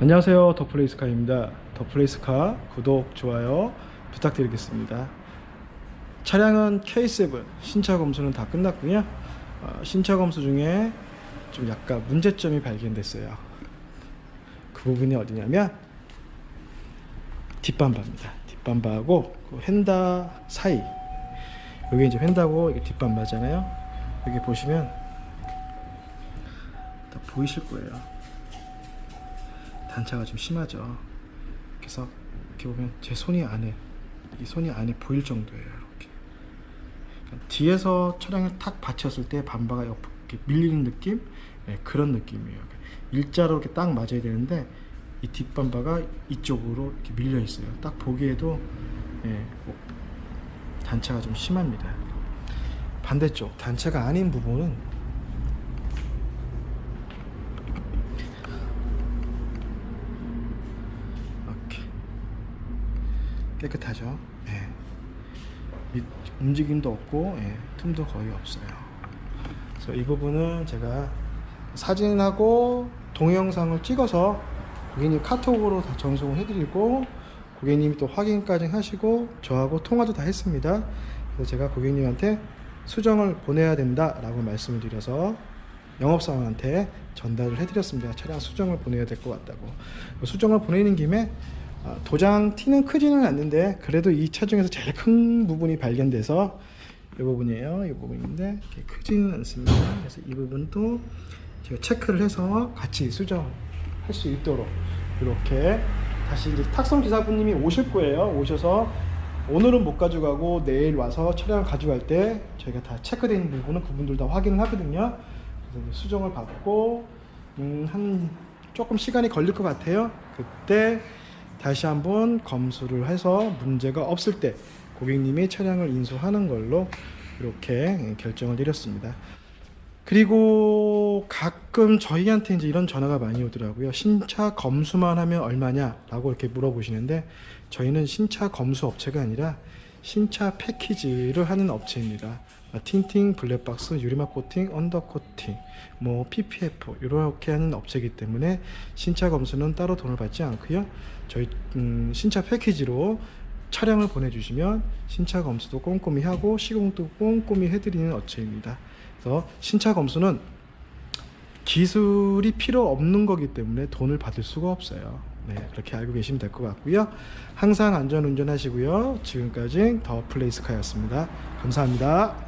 안녕하세요. 더플레이스카입니다. 더플레이스카 구독 좋아요 부탁드리겠습니다. 차량은 K7 신차 검수는 다 끝났고요. 어, 신차 검수 중에 좀 약간 문제점이 발견됐어요. 그 부분이 어디냐면 뒷밤바입니다. 뒷밤바하고 그 휀다 사이. 여기 이제 휀다고 이게 뒷밤바잖아요. 여기 보시면 다 보이실 거예요 단차가 좀 심하죠. 그래서 이렇게 보면 제 손이 안에 이 손이 안에 보일 정도예요. 이렇게 그러니까 뒤에서 차량을 탁 받쳤을 때 반바가 옆 이렇게 밀리는 느낌 네, 그런 느낌이에요. 그러니까 일자로 이렇게 딱 맞아야 되는데 이 뒷반바가 이쪽으로 이렇게 밀려 있어요. 딱 보기에도 예, 뭐 단차가 좀 심합니다. 반대쪽 단차가 아닌 부분은 이렇게 깨끗하죠. 예. 밑- 움직임도 없고 예, 틈도 거의 없어요. 그래서 이 부분은 제가 사진하고 동영상을 찍어서 고객님 카톡으로 다 전송을 해드리고 고객님이 또 확인까지 하시고 저하고 통화도 다 했습니다. 그래서 제가 고객님한테 수정을 보내야 된다 라고 말씀을 드려서 영업사원한테 전달을 해드렸습니다. 차량 수정을 보내야 될 것 같다고. 수정을 보내는 김에 아, 도장 티는 크지는 않는데 그래도 이 차 중에서 제일 큰 부분이 발견돼서 이 부분이에요. 이 부분인데 크지는 않습니다. 그래서 이 부분도 제가 체크를 해서 같이 수정할 수 있도록 이렇게 다시 이제 탁송 기사분님이 오실 거예요. 오셔서 오늘은 못 가져가고 내일 와서 차량을 가져갈 때 저희가 다 체크된 부분은 그분들 다 확인을 하거든요. 그래서 수정을 받고 음, 한 조금 시간이 걸릴 것 같아요. 그때 다시 한번 검수를 해서 문제가 없을 때 고객님이 차량을 인수하는 걸로 이렇게 결정을 내렸습니다. 그리고 가끔 저희한테 이제 이런 전화가 많이 오더라고요. 신차 검수만 하면 얼마냐라고 이렇게 물어보시는데 저희는 신차 검수 업체가 아니라 신차 패키지를 하는 업체입니다. 아, 틴팅, 블랙박스, 유리막 코팅, 언더 코팅, 뭐 PPF 이렇게 하는 업체이기 때문에 신차 검수는 따로 돈을 받지 않고요. 저희 음, 신차 패키지로 차량을 보내주시면 신차 검수도 꼼꼼히 하고 시공도 꼼꼼히 해드리는 업체입니다. 그래서 신차 검수는 기술이 필요 없는 거기 때문에 돈을 받을 수가 없어요. 네, 그렇게 알고 계시면 될 것 같고요. 항상 안전 운전하시고요. 지금까지 더 플레이스카였습니다. 감사합니다.